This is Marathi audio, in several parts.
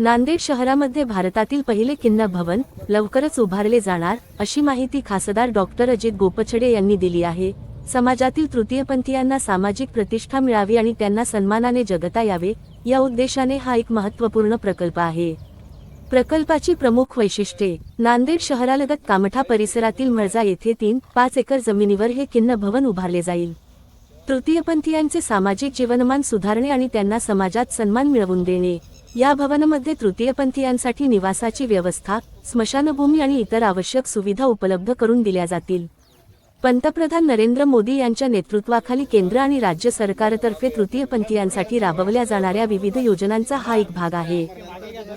नांदेड शहरामध्ये भारतातील पहिले किन्नर भवन लवकरच उभारले जाणार अशी माहिती खासदार डॉक्टर अजित गोपछडे यांनी दिली आहे. समाजातील तृतीयपंथीयांना सामाजिक प्रतिष्ठा मिळावी आणि त्यांना सन्मानाने जगता यावे या उद्देशाने हा एक महत्त्वपूर्ण प्रकल्प आहे. प्रकल्पाची प्रमुख वैशिष्ट्ये नांदेड शहरालगत कामठा परिसरातील मळजा येथे तीन पाच एकर जमिनीवर हे किन्न भवन उभारले जाईल. तृतीयपंथीयांचे सामाजिक जीवनमान सुधारणे आणि त्यांना समाजात सन्मान मिळवून देणे. या भवनमध्ये तृतीयपंथीयांसाठी निवासाची व्यवस्था स्मशानभूमी आणि इतर आवश्यक सुविधा उपलब्ध करून दिल्या जातील. पंतप्रधान नरेंद्र मोदी यांच्या नेतृत्वाखाली केंद्र आणि राज्य सरकारतर्फे तृतीयपंथीयांसाठी राबवल्या जाणाऱ्या विविध योजनांचा हा एक भाग आहे.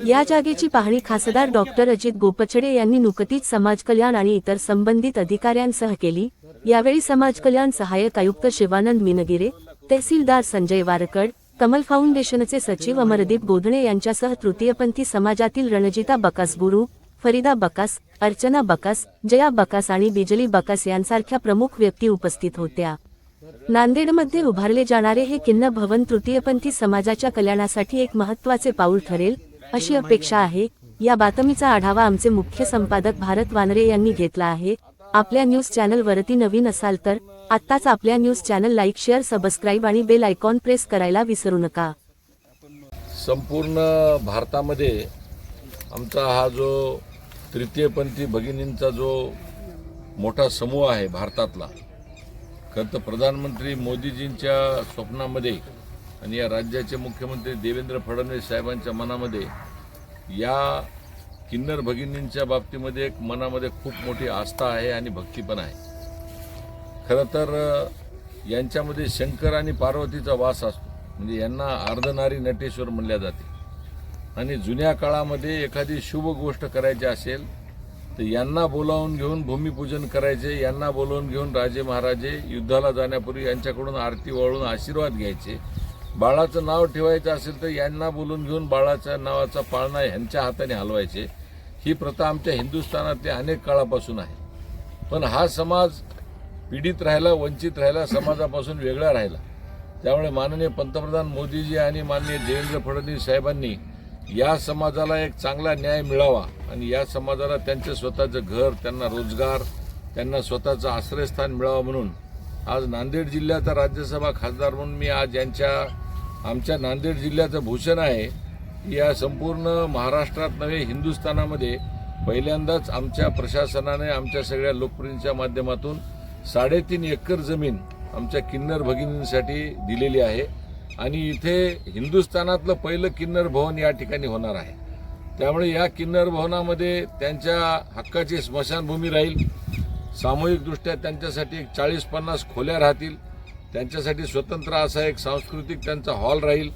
या जागेची पाहणी खासदार डॉक्टर अजित गोपछडे यांनी नुकतीच समाज कल्याण आणि इतर संबंधित अधिकाऱ्यांसह केली. यावेळी समाज कल्याण सहाय्यक आयुक्त शिवानंद मिनगिरे तहसीलदार संजय वारकड कमल फाउंडेशनचे सचिव अमरदीप गोधणे यांच्यासह तृतीयपंथी समाजातील रणजिता बकास गुरु फरीदा बकास अर्चना बकास जया बकास आणि बिजली बकास यांसारख्या प्रमुख व्यक्ती उपस्थित होत्या. नांदेडमध्ये उभारले जाणारे हे किन्न भवन तृतीयपंथी समाजाच्या कल्याणासाठी एक महत्त्वाचे पाऊल ठरेल अशी अपेक्षा आहे. या बातमीचा आढावा आमचे मुख्य संपादक भारत वानरे यांनी घेतला आहे. आपल्या न्यूज चॅनल वरती नवीन असाल तर आत्ताच आपल्या news channel like share subscribe आणि बेल आयकॉन प्रेस करायला विसरू नका. संपूर्ण भारतामध्ये आमचा हा जो तृतीयपंथी भगिनींचा जो मोठा समूह आहे भारतातला खरं तर प्रधानमंत्री मोदीजींच्या स्वप्नामध्ये आणि या राज्याचे मुख्यमंत्री देवेंद्र फडणवीस साहेबांच्या मनामध्ये या किन्नर भगिनींच्या बाबतीमध्ये एक मनामध्ये खूप मोठी आस्था आहे आणि भक्ती पण आहे. खरं तर यांच्यामध्ये शंकर आणि पार्वतीचा वास असतो. म्हणजे यांना अर्धनारी नटेश्वर म्हणल्या जाते. आणि जुन्या काळामध्ये एखादी शुभ गोष्ट करायची असेल तर यांना बोलावून घेऊन भूमिपूजन करायचे यांना बोलावून घेऊन राजे महाराजे युद्धाला जाण्यापूर्वी यांच्याकडून आरती वळून आशीर्वाद घ्यायचे. बाळाचं नाव ठेवायचं असेल तर यांना बोलून घेऊन बाळाच्या नावाचा पाळणा ह्यांच्या हाताने हलवायचे. ही प्रथा आमच्या हिंदुस्थानातल्या अनेक काळापासून आहे. पण हा समाज पीडित राहिला वंचित राहिला समाजापासून वेगळा राहिला. त्यामुळे माननीय पंतप्रधान मोदीजी आणि माननीय देवेंद्र फडणवीस साहेबांनी या समाजाला एक चांगला न्याय मिळावा आणि या समाजाला त्यांचं स्वतःचं घर त्यांना रोजगार त्यांना स्वतःचं आश्रयस्थान मिळावं म्हणून. आज नांदेड जिल्ह्याचा राज्यसभा खासदार म्हणून मी आज यांच्या आमच्या नांदेड जिल्ह्याचं भूषण आहे. की या संपूर्ण महाराष्ट्रात नव्हे हिंदुस्थानामध्ये पहिल्यांदाच आमच्या प्रशासनाने आमच्या सगळ्या लोकप्रियांच्या माध्यमातून साडेतीन एकर जमीन आमच्या किन्नर भगिनींसाठी दिलेली आहे. आणि इथे हिंदुस्थानातलं पहिलं किन्नर भवन या ठिकाणी होणार आहे. त्यामुळे या किन्नर भवनामध्ये त्यांच्या हक्काची स्मशानभूमी राहील. सामूहिकदृष्ट्या त्यांच्यासाठी एक चाळीस पन्नास खोल्या राहतील. त्यांच्यासाठी स्वतंत्र असा एक सांस्कृतिक त्यांचा हॉल राहील.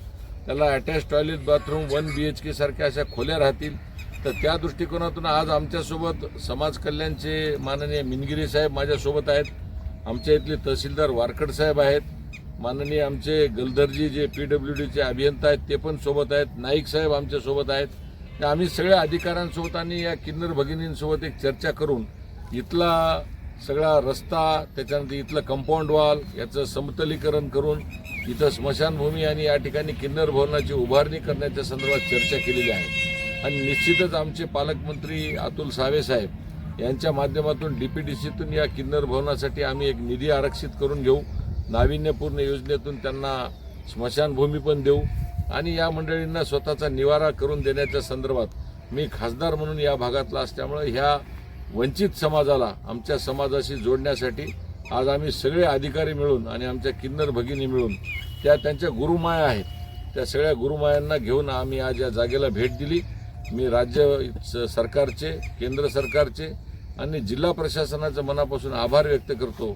त्याला attach toilet bathroom one B H K सारख्या अशा खोल्या राहतील. तर त्या दृष्टिकोनातून आज आमच्यासोबत समाज कल्याणचे माननीय मिनगिरे साहेब माझ्यासोबत आहेत. आमच्या इथले तहसीलदार वारकड साहेब आहेत. माननीय आमचे गलधरजी जे पी डब्ल्यू डीचे अभियंता आहेत ते पण सोबत आहेत. नाईक साहेब आमच्यासोबत आहेत. तर आम्ही सगळ्या अधिकाऱ्यांसोबत आणि या किन्नर भगिनींसोबत एक चर्चा करून इथला सगळा रस्ता त्याच्यानंतर इथलं कंपाऊंड वॉल याचं समतलीकरण करून इथं स्मशानभूमी आणि या ठिकाणी किन्नर भवनाची उभारणी करण्याच्या संदर्भात चर्चा केलेली आहे. आणि निश्चितच आमचे पालकमंत्री अतुल सावे साहेब यांच्या माध्यमातून डी पी डी सीतून या किन्नर भवनासाठी आम्ही एक निधी आरक्षित करून घेऊ. नाविन्यपूर्ण योजनेतून त्यांना स्मशानभूमी पण देऊ आणि या मंडळींना स्वतःचा निवारा करून देण्याच्या संदर्भात मी खासदार म्हणून या भागातला असल्यामुळे ह्या वंचित समाजाला आमच्या समाजाशी जोडण्यासाठी आज आम्ही सगळे अधिकारी मिळून आणि आमच्या किन्नर भगिनी मिळून त्या त्यांच्या गुरुमाया आहेत. त्या सगळ्या गुरुमायांना घेऊन आम्ही आज या जागेला भेट दिली. मी राज्य सरकारचे केंद्र सरकारचे आणि जिल्हा प्रशासनाचं मनापासून आभार व्यक्त करतो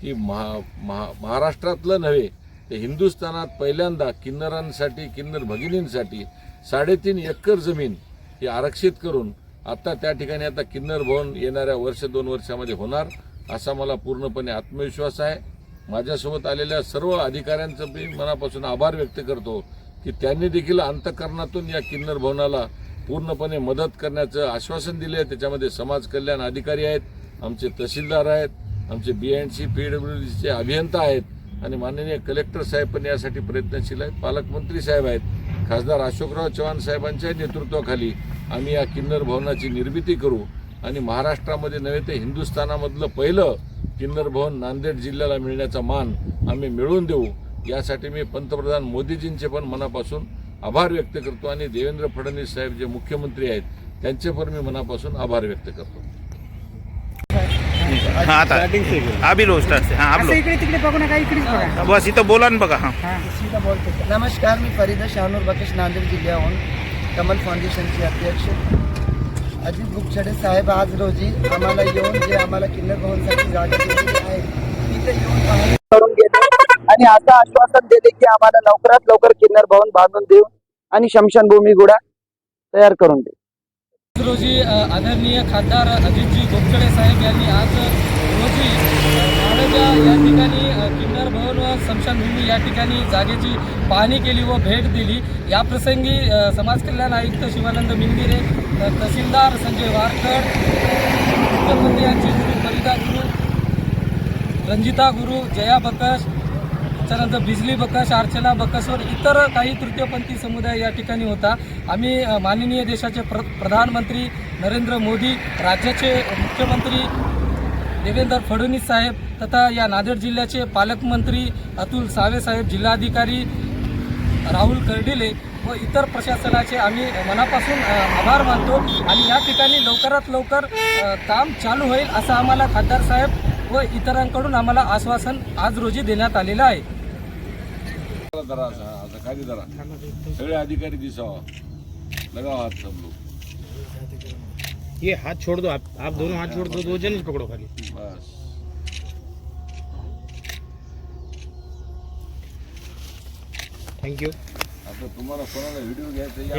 की महा महा महाराष्ट्रातलं नव्हे ते हिंदुस्थानात पहिल्यांदा किन्नरांसाठी किन्नर भगिनींसाठी साडेतीन एकर जमीन ही आरक्षित करून आता त्या ठिकाणी आता किन्नर भवन येणाऱ्या वर्ष दोन वर्षामध्ये होणार असा मला पूर्णपणे आत्मविश्वास आहे. माझ्यासोबत आलेल्या सर्व अधिकाऱ्यांचं मी मनापासून आभार व्यक्त करतो की त्यांनी देखील अंतकरणातून या किन्नर भवनाला पूर्णपणे मदत करण्याचं आश्वासन दिले आहे त्याच्यामध्ये समाज कल्याण अधिकारी आहेत आमचे तहसीलदार आहेत आमचे B N C P W डीचे अभियंता आहेत आणि माननीय कलेक्टर साहेब पण यासाठी प्रयत्नशील आहेत. पालकमंत्री साहेब आहेत. खासदार अशोकराव चव्हाण साहेबांच्या नेतृत्वाखाली आम्ही या किन्नर भवनाची निर्मिती करू. आणि महाराष्ट्रामध्ये नव्हे ते हिंदुस्थानामधलं पहिलं किन्नर भवन नांदेड जिल्ह्याला मिळण्याचा मान आम्ही मिळवून देऊ. यासाठी मी पंतप्रधान मोदीजींचे पण मनापासून आभार व्यक्त करतो आणि देवेंद्र फडणवीस साहेब जे मुख्यमंत्री आहेत त्यांचे पण मी मनापासून आभार व्यक्त करतो. हा आता इकडे तिकडे बघू नका इकडेच बघा. बस इथं बोला ना बघा हा. हा. नमस्कार मी फरीदा शहानूर बकेश नांदेड जिल्ह्याहून कमल फाउंडेशनचे अध्यक्ष. अजित बुकछडे साहेब आज रोजी आम्हाला येऊन जे आम्हाला किन्नर भवनसाठी जागा दिलेली आहे तिथे येऊन पाहणी आणि असं आश्वासन दिले की आम्हाला लवकरात लवकर किन्नर भवन बांधून देऊ आणि शमशानभूमी गुडा तयार करून देऊ. रोजी आदरणीय खासदार अजितजी गोपचडे साहेब यांनी आज रोजी माडजा या ठिकाणी किन्नर भवन व स्मशानभूमी या ठिकाणी जागेची पाहणी केली व भेट दिली. या प्रसंगी समाज कल्याण आयुक्त शिवानंद मिंदिरे तहसीलदार संजय वारकर मुख्यमंत्र्यांचे गुरु फरीदा गुरु रंजिता गुरु जया बकश त्याच्यानंतर बिजली बकश अर्चना बकसवर इतर काही तृतीयपंथी समुदाय या ठिकाणी होता. आम्ही माननीय देशाचे प्र प्रधानमंत्री नरेंद्र मोदी राज्याचे मुख्यमंत्री देवेंद्र फडणवीस साहेब तथा या नांदेड जिल्ह्याचे पालकमंत्री अतुल सावे साहेब जिल्हाधिकारी राहुल कर्डिले व इतर प्रशासनाचे आम्ही मनापासून आभार मानतो आणि या ठिकाणी लवकरात लवकर काम चालू होईल असं आम्हाला खासदार साहेब व इतरांकडून आम्हाला आश्वासन आज रोजी देण्यात आलेलं आहे. जरा असा असा खाली जरा सगळे अधिकारी दिसावा. लगाव हात सब लोग ये हाथ छोड़ दो आप आप दोनों हाथ छोड़ दो दो जन पकड़ो खाली. बस. थँक्यू आता तुम्हाला कोणाला व्हिडिओ घ्यायचा या